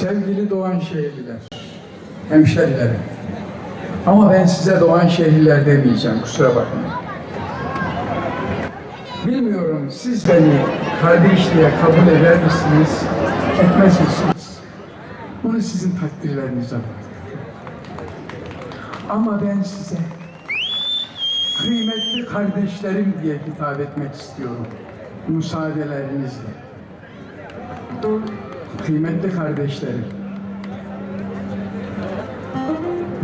Sevgili Doğan şehirliler, hemşerilerim. Ama ben size Doğan şehirliler demeyeceğim, kusura bakmayın. Bilmiyorum siz beni kardeş diye kabul eder misiniz, etmez misiniz? Bunu sizin takdirlerinize bırakıyorum. Ama ben size kıymetli kardeşlerim diye hitap etmek istiyorum. Müsaadelerinizle. Kıymetli kardeşlerim.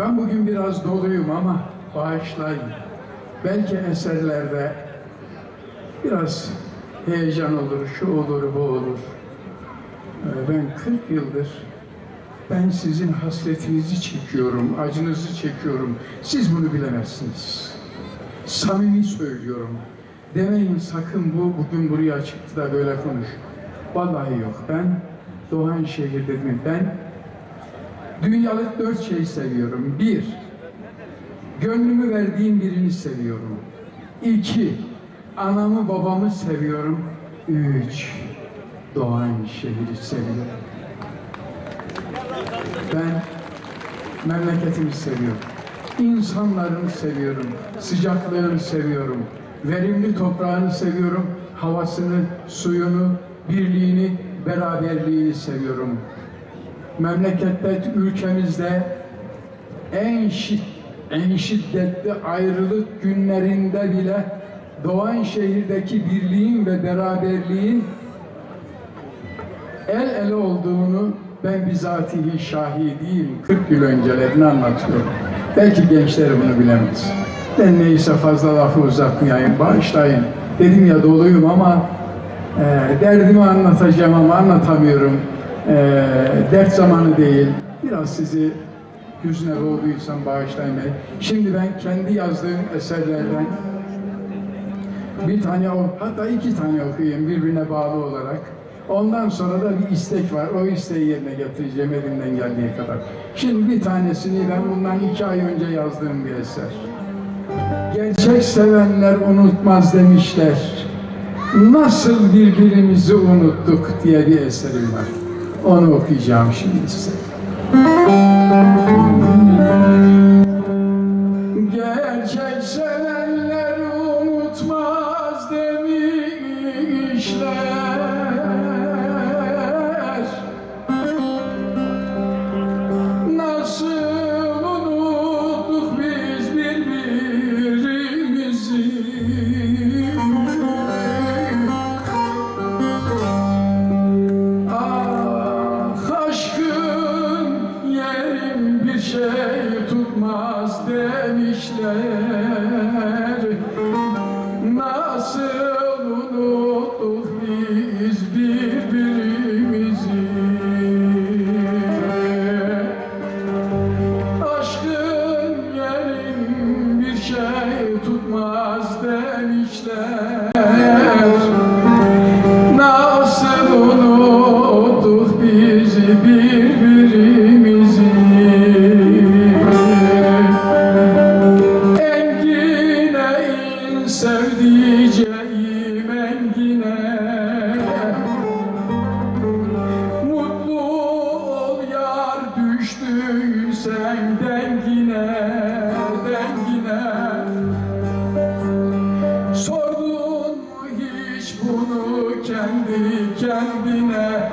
Ben bugün biraz doluyum ama bağışlayın. Belki eserlerde biraz heyecan olur, şu olur, bu olur. Ee, Ben 40 yıldır ben sizin hasretinizi çekiyorum, acınızı çekiyorum. Siz bunu bilemezsiniz. Samimi söylüyorum. Demeyin sakın bu bugün buraya çıktı da böyle konuş. Vallahi yok. Ben Doğan şehir dedim. Ben dünyalık dört şey seviyorum. Bir, gönlümü verdiğim birini seviyorum. İki, anamı babamı seviyorum. Üç, Doğan şehri seviyorum. Ben memleketimi seviyorum. İnsanlarını seviyorum. Sıcaklığını seviyorum. Verimli toprağını seviyorum. Havasını, suyunu, birliğini, beraberliğini seviyorum. Memlekette, ülkemizde en şid, en şiddetli ayrılık günlerinde bile Doğan şehirdeki birliğin ve beraberliğin el ele olduğunu ben bizatihi şahidiyim. 40 yıl öncelerini anlatıyorum. Belki gençler bunu bilemez. Ben neyse fazla lafı uzatmayayım, bağışlayın. Dedim ya doluyum ama e, derdimi anlatacağım ama anlatamıyorum. E, dert zamanı değil. Biraz sizi hüzne boğduysam bağışlayın. beni. Şimdi ben kendi yazdığım eserlerden bir tane hatta iki tane okuyayım birbirine bağlı olarak. Ondan sonra da bir istek var. O isteği yerine getireceğim elimden geldiği kadar. Şimdi bir tanesini ben bundan iki ay önce yazdığım bir eser. Gerçek sevenler unutmaz demişler. Nasıl birbirimizi unuttuk diye bir eserim var. Onu okuyacağım şimdi size. Şey tutmaz demişler. Nasıl unuttuk biz birbirimizi? Aşkın yerim bir şey tutmaz demişler. Nasıl unuttuk biz birbirimizi bunu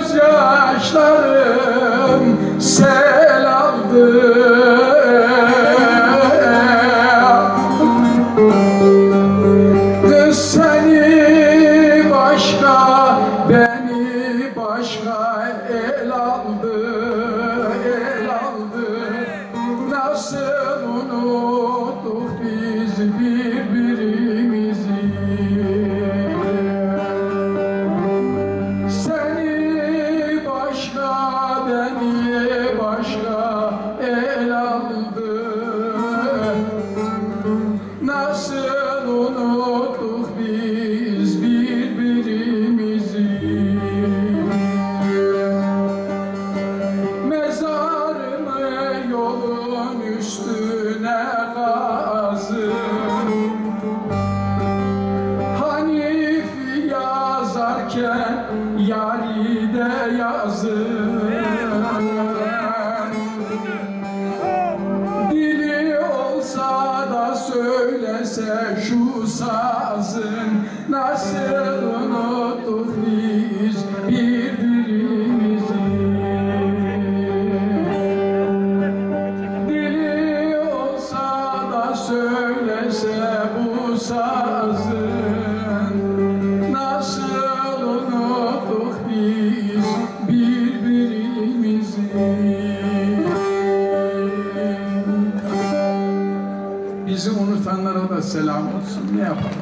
gözyaşlarım sel aldı Kız seni başka, beni başka el aldı, el aldı. Nasıl Dili olsa da söylese şu sazın Nasıl Assalamu alaikum.